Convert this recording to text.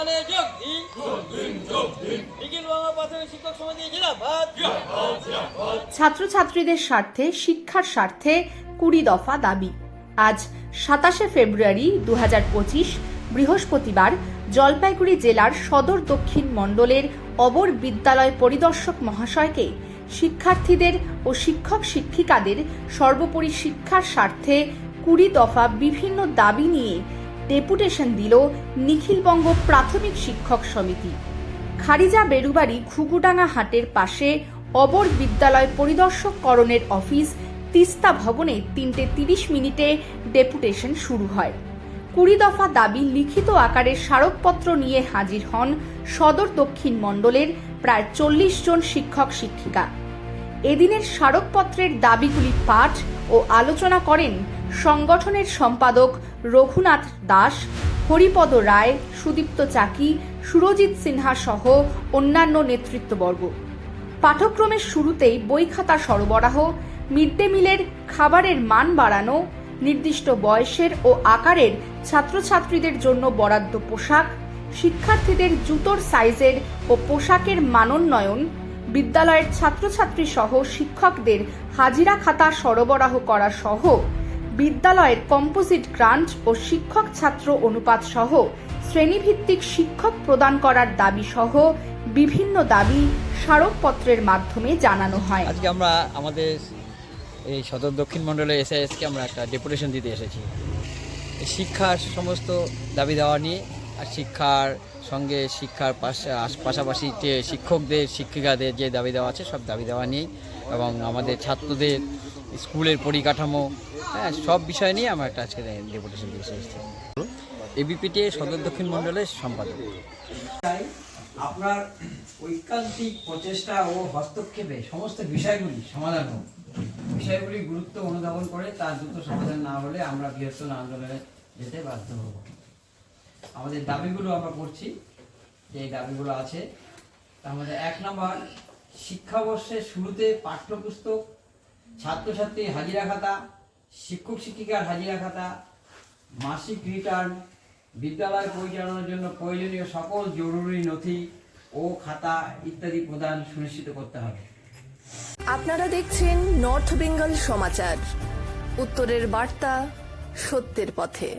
আন্দোলনে যোগ দিন। বাংলা প্রাথমিক শিক্ষক সমিতি ছাত্রছাত্রীদের স্বার্থে, শিক্ষার স্বার্থে কুড়ি দফা দাবি। আজ সাতাশে ফেব্রুয়ারি দু হাজার পঁচিশ, বৃহস্পতিবার জলপাইগুড়ি জেলার সদর দক্ষিণ মণ্ডলের অবর বিদ্যালয় পরিদর্শক মহাশয়কে শিক্ষার্থীদের ও শিক্ষক শিক্ষিকাদের সর্বোপরি শিক্ষার স্বার্থে কুড়ি দফা বিভিন্ন দাবি নিয়ে ডেপুটেশন দিল নিখিলবঙ্গ প্রাথমিক শিক্ষক সমিতি। খারিজা বেরুবাড়ি ঘুঘুডাঙ্গা হাটের পাশে অবর বিদ্যালয় পরিদর্শক করণের অফিস তিস্তা ভবনে তিনটে তিরিশ মিনিটে ডেপুটেশন শুরু হয়। কুড়ি দফা দাবি লিখিত আকারে স্মারকপত্র নিয়ে হাজির হন সদর দক্ষিণ মণ্ডলের প্রায় চল্লিশ জন শিক্ষক শিক্ষিকা এদিনের স্মারকপত্রের দাবিগুলি পাঠ ও আলোচনা করেন সংগঠনের সম্পাদক রঘুনাথ দাস, হরিপদ রায়, সুদীপ্ত চাকি, সুরজিৎ সিনহা সহ অন্যান্য নেতৃত্ববর্গ। পাঠক্রমের শুরুতেই বই খাতা সরবরাহ, মিড ডে মিলের খাবারের মান বাড়ানো, নির্দিষ্ট বয়সের ও আকারের ছাত্রছাত্রীদের জন্য বরাদ্দ পোশাক, শিক্ষার্থীদের জুতোর সাইজের ও পোশাকের মানোন্নয়ন বিদ্যালয়ের ছাত্রছাত্রী সহ শিক্ষকদের হাজিরা খাতা সরবরাহ করা সহ বিদ্যালয়ের কম্পোজিট গ্রান্ট ও শিক্ষক ছাত্র অনুপাত সহ শ্রেণীভিত্তিক শিক্ষক প্রদান করার দাবি সহ বিভিন্ন দাবি স্মারকপত্রের মাধ্যমে জানানো হয়। আজকে আমরা আমাদের এই সদর দক্ষিণ মণ্ডলের এসআইএসকে আমরা একটা ডেপুটেশন দিতে এসেছি। শিক্ষার সমস্ত দাবি দেওয়া নিয়ে শিক্ষার সঙ্গে শিক্ষার পাশা- পাশাপাশি যে শিক্ষকদের, শিক্ষিকাদের যে দাবি দেওয়া আছে, সব দাবি দেওয়া নিয়ে এবং আমাদের ছাত্রদের স্কুলের পরিকাঠামো হ্যাঁ সব বিষয় নিয়ে আমরা একটা আজকে ডেপুটেশন দিয়ে এসেছি। এবিপিটি সদর দক্ষিণ মণ্ডলের সম্পাদক। আপনার ঐকান্তিক প্রচেষ্টা ও হস্তক্ষেপে সমস্ত বিষয়গুলি সমাধান হোক। বিষয়গুলি গুরুত্ব অনুধাবন করে তার দ্রুত সমাধান না হলে আমরা বৃহত্তর আন্দোলনে যেতে বাধ্য হব। আমাদের দাবিগুলো আমরা পড়ছি যে দাবিগুলো আছে। তার এক নম্বর শিক্ষাবর্ষের শুরুতে পাঠ্যপুস্তক, ছাত্রছাত্রী হাজিরা খাতা, শিক্ষক শিক্ষিকার হাজিরা খাতা, মাসিক রিটার্ন বিদ্যালয় পরিচালনার জন্য প্রয়োজনীয় সকল জরুরি নথি ও খাতা ইত্যাদি প্রদান সুনিশ্চিত করতে হবে। আপনারা দেখছেন নর্থ বেঙ্গল সমাচার। উত্তরের বার্তা সত্যের পথে।